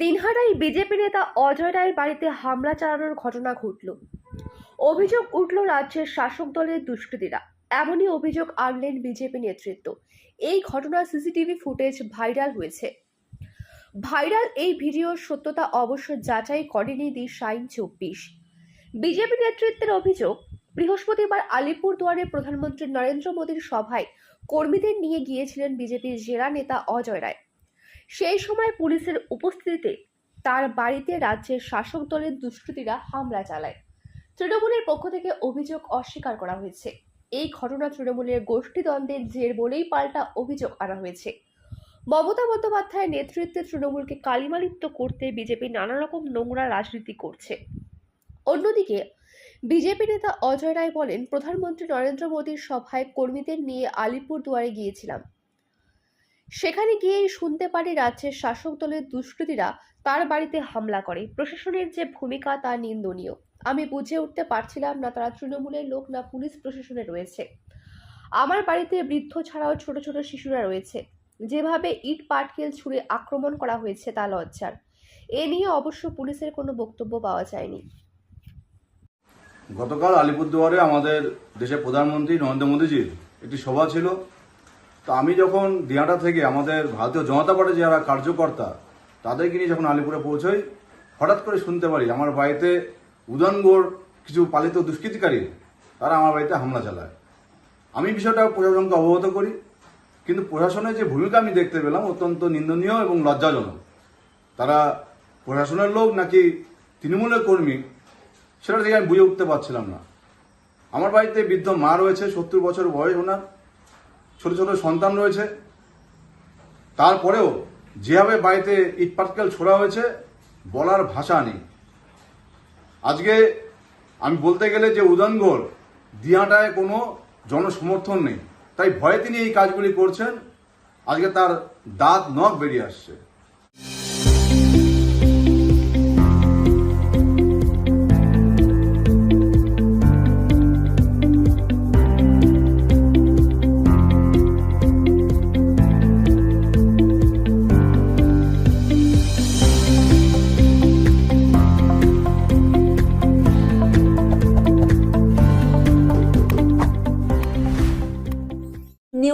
দিনহাটায় BJP নেতা অজয় রায়ের বাড়িতে হামলা চালানোর ঘটনা ঘটল। অভিযোগ উঠল রাজ্যের শাসক দলের দুষ্কৃতীরা। এমনই অভিযোগ আনলেন বিজেপি নেতৃত্ব। এই ঘটনার সিসিটিভি ফুটেজ ভাইরাল হয়েছে। ভাইরাল এই ভিডিওর সত্যতা অবশ্য যাচাই করেনি দি শাইন চব্বিশ। বিজেপি নেতৃত্বের অভিযোগ, বৃহস্পতিবার আলিপুর দুয়ারে প্রধানমন্ত্রী নরেন্দ্র মোদীর সভায় কর্মীদের নিয়ে গিয়েছিলেন বিজেপির জেলা নেতা অজয় রায়। সেই সময় পুলিশের উপস্থিতিতে তার বাড়িতে রাজ্যের শাসক দলের দুষ্কৃতীরা হামলা চালায়। তৃণমূলের পক্ষ থেকে অভিযোগ অস্বীকার করা হয়েছে। এই ঘটনা তৃণমূলের গোষ্ঠীদ্বন্দ্বের জের বলেই পাল্টা অভিযোগ আনা হয়েছে। মমতা বন্দ্যোপাধ্যায়ের নেতৃত্বে তৃণমূলকে কালিমালিপ্ত করতে বিজেপি নানা রকম নোংরা রাজনীতি করছে। অন্যদিকে, বিজেপি নেতা অজয় রায় বলেন, প্রধানমন্ত্রী নরেন্দ্র মোদীর সভায় কর্মীদের নিয়ে আলিপুর দুয়ারে গিয়েছিলাম। সেখানে গিয়েই শুনতে পারে রাজ্যের শাসক দলের দুষ্কৃতীরা তার বাড়িতে হামলা করে। প্রশাসনের যে ভূমিকা তা নিন্দনীয়। আমি বুঝে উঠতে পারছিলাম না তারা তৃণমূলের লোক না পুলিশ প্রশাসনে রয়েছে। আমার বাড়িতে বৃদ্ধ ছাড়াও ছোট ছোট শিশুরা রয়েছে। যেভাবে ইট পাটকেল ছুঁড়ে আক্রমণ করা হয়েছে তা লজ্জার। এ নিয়ে অবশ্য পুলিশের কোনো বক্তব্য পাওয়া যায়নি। গতকাল আলিপুরদুয়ারে আমাদের দেশের প্রধানমন্ত্রী নরেন্দ্র মোদীজির একটি সভা ছিল। তো আমি যখন দিয়াটা থেকে আমাদের ভারতীয় জনতা পার্টির যারা কার্যকর্তা, তাদেরকে নিয়ে যখন আলিপুরে পৌঁছই, হঠাৎ করে শুনতে পারি, আমার বাড়িতে উদানগড় কিছু পালিত দুষ্কৃতিকারী, তারা আমার বাড়িতে হামলা চালায়। আমি বিষয়টা প্রশাসনকে অবগত করি, কিন্তু প্রশাসনের যে ভূমিকা আমি দেখতে পেলাম অত্যন্ত নিন্দনীয় এবং লজ্জাজনক। তারা প্রশাসনের লোক নাকি তৃণমূলের কর্মী, সেটা থেকে আমি বুঝে উঠতে পারছিলাম না। আমার বাড়িতে বৃদ্ধ মা রয়েছে, সত্তর বছর বয়স ওনার। ছোট ছোট সন্তান রয়েছে। তারপরেও যেভাবে বাড়িতে ইটপাটকেল ছোড়া হয়েছে, বলার ভাষা নেই। আজকে আমি বলতে গেলে যে উদনগড় দিয়াটায় কোনো জনসমর্থন নেই। তাই ভয়ে তিনি এই কাজগুলি করছেন। আজকে তার দাঁত নখ বেরিয়ে আসছে।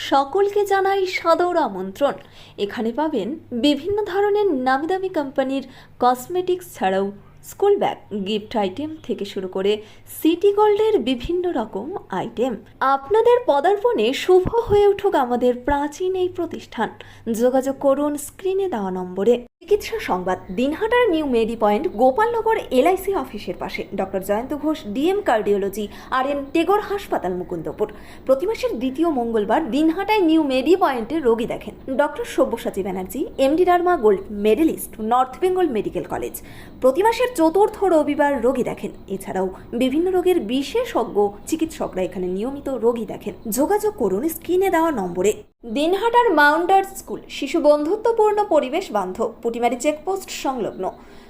সকলকে জানাই সাদর আমন্ত্রণ। এখানে পাবেন বিভিন্ন ধরনের নামি দামি কোম্পানির কসমেটিক্স ছাড়াও স্কুল ব্যাগ, গিফট আইটেম থেকে শুরু করে সিটি গোল্ডের বিভিন্ন রকম আইটেম। আপনাদের পদার্পণে শুভ হয়ে উঠুক আমাদের প্রাচীন এই প্রতিষ্ঠান। যোগাযোগ করুন স্ক্রিনে দেওয়া নম্বরে। চিকিৎসা সংবাদ, দিনহাটার new Medi point, Gopalnagar LIC অফিসের পাশে। Doctor Jayanta Ghosh, DM cardiology R N Tagore হাসপাতাল, মুকুন্দপুর। প্রতি মাসের দ্বিতীয় মঙ্গলবার দিনহাটায় নিউ মেডি পয়েন্টে রোগী দেখেন। Doctor Sabyasachi Banerjee, MD derma gold medalist, north Bengal medical college. প্রতি মাসের চতুর্থ রবিবার রোগী দেখেন। এছাড়াও বিভিন্ন রোগের বিশেষজ্ঞ চিকিৎসকরা এখানে নিয়মিত রোগী দেখেন। যোগাযোগ করুন স্ক্রিনে দেওয়া নম্বরে। দিনহাটার মাউন্টার স্কুল, শিশু বন্ধুত্বপূর্ণ পরিবেশ বান্ধব, পুটিমারি চেকপোস্ট সংলগ্ন।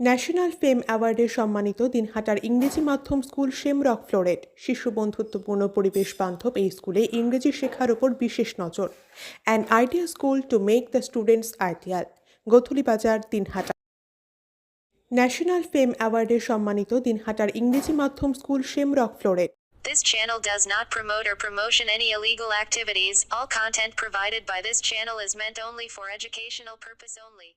ন্যাশনাল ফেম অ্যাওয়ার্ডে সম্মানিত দিনহাটার ইংরেজি মাধ্যম স্কুল শেমরক ফ্লোরেট শিশু বন্ধুত্বপূর্ণ পরিবেশ বান্ধব এই স্কুলে ইংরেজি শেখার ওপর বিশেষ নজর an idea school to make the students ideal Gothuli Bazar, Dinhata national fame অ্যাওয়ার্ডে সম্মানিত দিনহাটার ইংরেজি মাধ্যম school Shamrock floret This channel does not promote or promotion any illegal activities. All content provided by this channel is meant only for educational purpose only.